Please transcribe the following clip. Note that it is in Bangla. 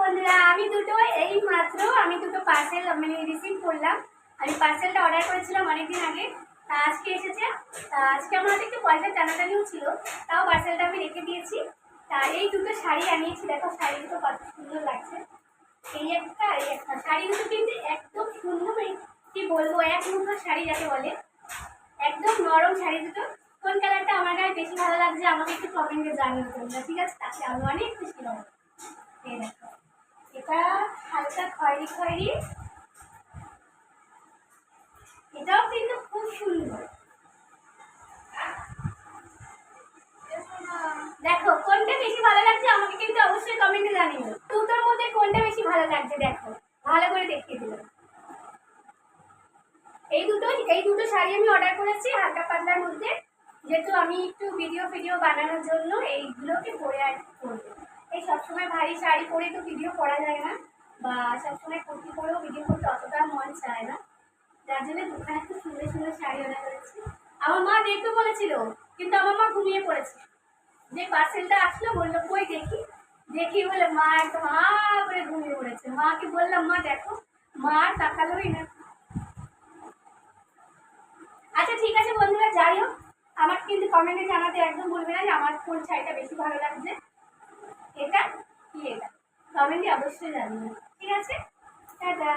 বন্ধুরা, আমি দুটো, এই মাত্র আমি দুটো পার্সেল মানে রিসিভ করলাম। আমি পার্সেলটা অর্ডার করেছিলাম অনেকদিন আগে। তা আজকে এসেছে। তা আজকে আমার হাতে একটু পয়সা টানাটানিও ছিল, তাও পার্সেলটা আমি রেখে দিয়েছি। তা এই দুটো শাড়ি আনিয়েছি, দেখো শাড়ি দুটো কত সুন্দর লাগছে। এই একটা এই একটা। শাড়ি দুটো কিন্তু একদম সুন্দর কি বলব, এক মুঠো শাড়ি যাকে বলে। একদম নরম শাড়ি দুটো। কোন কালারটা আমার গায়ে বেশি ভালো লাগছে আমাকে একটু কমেন্টে জানিয়ে তোমরা ঠিক আছে? তাতে আমি অনেক খুশি হব এই দেখো এটা হালকা খয়েরি খয়েরি। এটাও কিন্তু খুব সুন্দর। দেখো, কোনটা বেশি ভালো লাগছে আমাকে কিন্তু অবশ্যই কমেন্টে জানিও। দুটোর মধ্যে কোনটা বেশি ভালো লাগছে দেখো, ভালো করে দেখিয়ে দিলাম। এই দুটো এই দুটো শাড়ি আমি অর্ডার করেছি হালকা পাতলার মধ্যে। যেহেতু আমি একটু ভিডিও ভিডিও বানানোর জন্য এইগুলোকে পরে আর কি করব এই সবসময় ভারী শাড়ি পরে তো ভিডিও করা যায় না। বা সবসময় কুর্তি পরেও ভিডিও করতে অতটা মন চায় না। যার জন্য দোকানে একটু সুন্দর সুন্দর শাড়ি অর্ডার করেছি। আমার মা দেখতে বলেছিল, কিন্তু আমার মা ঘুমিয়ে পড়েছে। যে পার্সেলটা আসলো, বলল, কই দেখি? দেখি বলে, মা একদম আ করে ঘুমিয়ে পড়েছে। মাকে বললাম, মা দেখো, মা আর তাকালোই না। আচ্ছা ঠিক আছে বন্ধুরা, যাই হোক। আমার কিন্তু কমেন্টে জানাতে একদম বলবে না যে আমার কোন শাড়িটা বেশি ভালো লাগছে। কমেন্টে অবশ্যই জানিও ঠিক আছে? টাটা।